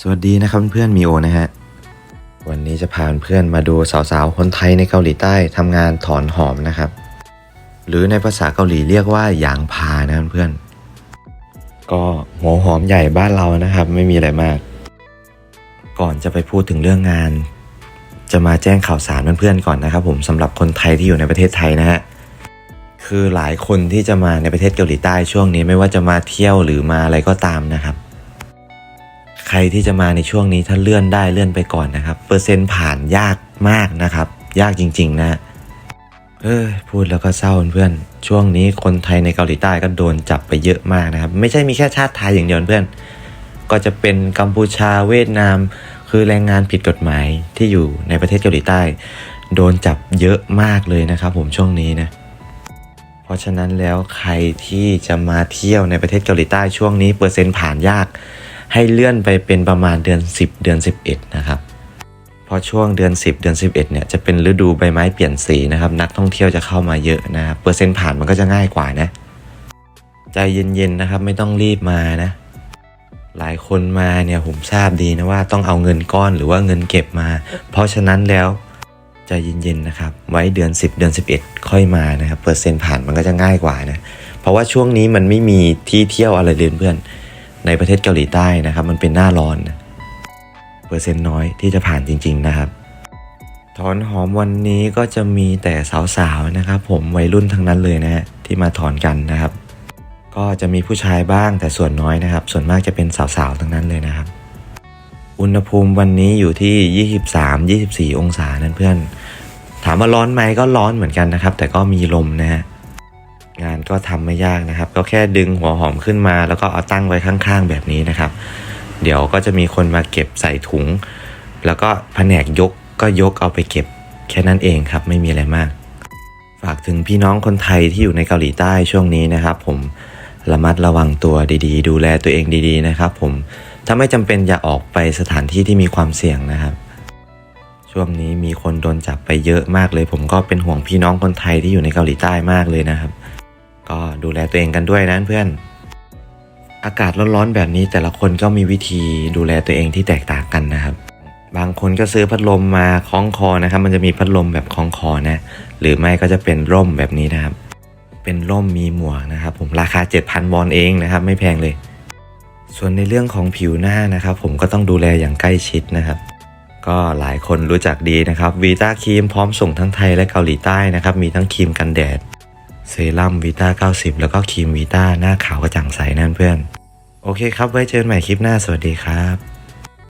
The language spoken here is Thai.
สวัสดีนะครับเพื่อนๆมีโอนะฮะ วันนี้จะพาเพื่อนมาดูสาวๆ คนไทยในเกาหลีใต้ทำงานถอนหอมนะครับ หรือในภาษาเกาหลีเรียกว่าหยางพานะเพื่อนๆก็หัวหอมใหญ่บ้านเรานะครับ ไม่มีอะไรมาก ก่อนจะไปพูดถึงเรื่องงาน จะมาแจ้งข่าวสารเพื่อนๆก่อนนะครับ ผมสำหรับคนไทยที่อยู่ในประเทศไทยนะฮะคือหลายคนที่จะมาในประเทศเกาหลีใต้ช่วงนี้ไม่ว่าจะมาเที่ยวหรือมาอะไรก็ตามนะครับ รที่จะมาในช่วงนี้ถ้าเลื่อนได้เลื่อนไปก่อนนะครับ เปอร์เซ็นต์ผ่านยากมากนะครับ ยากจริง ๆ นะเออพูดแล้วก็เศร้าเพื่อนช่วงนี้คนไทยในเกาหลีใต้ก็โดนจับไปเยอะมากนะครับ ไม่ใช่มีแค่ชาติไทยอย่างเดียวเพื่อน ก็จะเป็นกัมพูชาเวียดนาม คือแรงงานผิดกฎหมายที่อยู่ในประเทศเกาหลีใต้ โดนจับเยอะมากเลยนะครับ ผมช่วงนี้นะเพราะฉะนั้นแล้วใครที่จะมาเที่ยวในประเทศเกาหลีใต้ช่วงนี้เปอร์เซ็นต์ผ่านยาก ให้เลื่อนไปเป็นประมาณเดือน 10 เดือน 11 นะครับเพราะช่วงเดือน 10 เดือน 11 เนี่ยจะเป็นฤดูใบไม้เปลี่ยนสีนะครับ นักท่องเที่ยวจะเข้ามาเยอะนะครับเปอร์เซ็นต์ผ่านมันก็จะง่ายกว่านะใจเย็นๆนะครับ ไม่ต้องรีบมานะ หลายคนมาเนี่ยผมทราบดีนะว่าต้องเอาเงินก้อนหรือว่าเงินเก็บมา เพราะฉะนั้นแล้วใจเย็นๆนะครับ ไว้เดือน 10 เดือน 11 ค่อยมานะครับเปอร์เซ็นต์ผ่านมันก็จะง่ายกว่านะ เพราะว่าช่วงนี้มันไม่มีที่เที่ยวอะไรเลยเพื่อน ในประเทศเกาหลีใต้นะครับ มันเป็นหน้าร้อนนะเปอร์เซ็นต์น้อยที่จะผ่านจริง ๆ นะครับ ถอนหอมวันนี้ก็จะมีแต่สาวๆนะครับ ผมวัยรุ่นทั้งนั้นเลยนะฮะที่มาถอนกันนะครับ ก็จะมีผู้ชายบ้างแต่ส่วนน้อยนะครับ ส่วนมากจะเป็นสาวๆทั้งนั้นเลยนะครับ อุณหภูมิวันนี้อยู่ที่ 23-24 องศานั่นเพื่อน ถามว่าร้อนไหมก็ร้อนเหมือนกันนะครับ แต่ก็มีลมนะฮะ งานก็ทำไม่ยากนะครับ ก็แค่ดึงหัวหอมขึ้นมา แล้วก็เอาตั้งไว้ข้างๆ แบบนี้นะครับ เดี๋ยวก็จะมีคนมาเก็บใส่ถุง แล้วก็แผนกยกก็ยกเอาไปเก็บแค่นั้นเองครับ ไม่มีอะไรมาก ฝากถึงพี่น้องคนไทยที่อยู่ในเกาหลีใต้ช่วงนี้นะครับ ผมระมัดระวังตัวดีๆ ดูแลตัวเองดีๆนะครับ ผมถ้าไม่จำเป็นอย่าออกไปสถานที่ที่มีความเสี่ยงนะครับช่วงนี้มีคนโดนจับไปเยอะมากเลย ผมก็เป็นห่วงพี่น้องคนไทยที่อยู่ในเกาหลีใต้มากเลยนะครับ ก็ดูแลตัวเองกันด้วยนะเพื่อน อากาศร้อนๆแบบนี้แต่ละคนก็มีวิธีดูแลตัวเองที่แตกต่างกันนะครับ บางคนก็ซื้อพัดลมมาคล้องคอนะครับ มันจะมีพัดลมแบบคล้องคอนะ หรือไม่ก็จะเป็นร่มแบบนี้นะครับ เป็นร่มมีหมวกนะครับ ผมราคา 7,000วอนเองนะครับ ไม่แพงเลย ส่วนในเรื่องของผิวหน้านะครับ ผมก็ต้องดูแลอย่างใกล้ชิดนะครับก็หลายคนรู้จักดีนะครับวีตาครีมพร้อมส่งทั้งไทยและเกาหลีใต้นะครับ มีทั้งครีมกันแดด เซรั่มวีต้า90 แล้วก็ครีมวีต้าหน้าขาวกระจ่างใสนั่นเพื่อน โอเคครับไว้เจอกันใหม่คลิปหน้าสวัสดีครับ